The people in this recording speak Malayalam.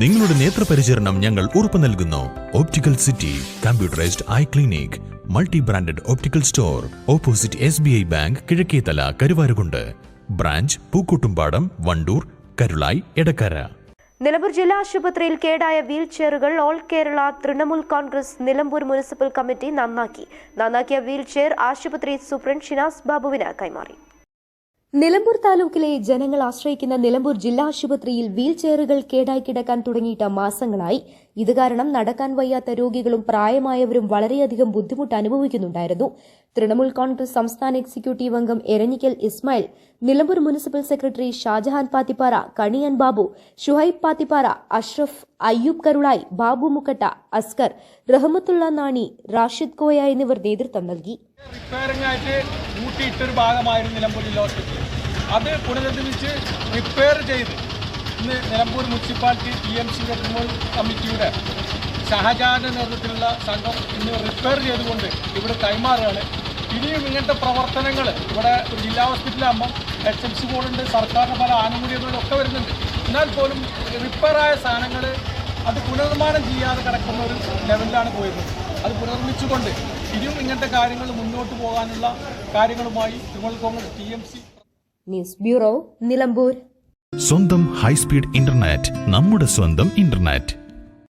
നിങ്ങളുടെ നേത്രപരിചരണം ഞങ്ങൾ ഉറപ്പു നൽകുന്നു. Optical City computerised eye clinic multi branded optical store opposite S B I bank Kizhakkethala Karuvarakundu branch Pookkottumpadam Wandoor Karulai Edakkara Nilambur ജില്ലാ ആശുപത്രിയിൽ കേടായ wheel ചെയറുകൾ all Kerala Trinamool Congress Nilambur municipal committee നന്നാക്കി. നന്നാക്കിയ വീൽ ചെയർ ആശുപത്രി സൂപ്രണ്ട് ഷിനാസ് ബാബുവിന് കൈമാറി. നിലമ്പൂർ താലൂക്കിലെ ജനങ്ങൾ ആശ്രയിക്കുന്ന നിലമ്പൂർ ജില്ലാ ആശുപത്രിയിൽ വീൽ ചെയറുകൾ കേടായി കിടക്കാൻ തുടങ്ങിയിട്ട് മാസങ്ങളായി. ഇത് കാരണം നടക്കാൻ വയ്യാത്ത രോഗികളും പ്രായമായവരും വളരെയധികം ബുദ്ധിമുട്ട് അനുഭവിക്കുന്നുണ്ടായിരുന്നു. തൃണമൂൽ കോൺഗ്രസ് സംസ്ഥാന എക്സിക്യൂട്ടീവ് അംഗം എരഞ്ഞിക്കൽ ഇസ്മായിൽ നിലമ്പൂർ മുനിസിപ്പൽ സെക്രട്ടറി ഷാജഹാൻ പാത്തിപ്പാറ കണിയൻ ബാബു ഷുഹൈബ് പാത്തിപ്പാറ അഷ്റഫ് അയ്യൂബ് കരുളായി ബാബു മുക്കട്ട അസ്കർ റഹ്മത്തുള്ള നാണി റാഷിദ് കോയ എന്നിവർ നേതൃത്വം നൽകി. റിപ്പയറിംഗ് ആയിട്ട് കൂട്ടിയിട്ടൊരു ഭാഗമായിരുന്നു നിലമ്പൂർ ജില്ലാ ഹോസ്പിറ്റൽ അത് പുനരുദ്ധരിച്ച് റിപ്പയർ ചെയ്ത് ഇന്ന് നിലമ്പൂർ മുനിസിപ്പാലിറ്റി ടി എം സിയുടെ തൃണമൂൽ കമ്മിറ്റിയുടെ ഷഹജാന്റെ നേതൃത്വത്തിലുള്ള സംഘം ഇന്ന് റിപ്പയർ ചെയ്തുകൊണ്ട് ഇവിടെ കൈമാറുകയാണ്. ഇനിയും ഇങ്ങനത്തെ പ്രവർത്തനങ്ങൾ ഇവിടെ ജില്ലാ ഹോസ്പിറ്റലാകുമ്പം എച്ച് എം സി ബോർഡുണ്ട് സർക്കാരിന്റെ പല ആനുകൂല്യങ്ങളും ഒക്കെ വരുന്നുണ്ട്. എന്നാൽ പോലും റിപ്പയറായ സാധനങ്ങൾ അത് പുനർനിർമ്മാണം ചെയ്യാതെ കിടക്കുന്ന ഒരു ലെവലിലാണ് പോയിരുന്നത്. അത് പുനർമിച്ചുകൊണ്ട് ഇനിയും ഇങ്ങനത്തെ കാര്യങ്ങൾ മുന്നോട്ട് പോകാനുള്ള കാര്യങ്ങളുമായി Trinamool Congress T M C news bureau Nilambur. സ്വന്തം ഹൈസ്പീഡ് ഇന്റർനെറ്റ് നമ്മുടെ സ്വന്തം ഇന്റർനെറ്റ്.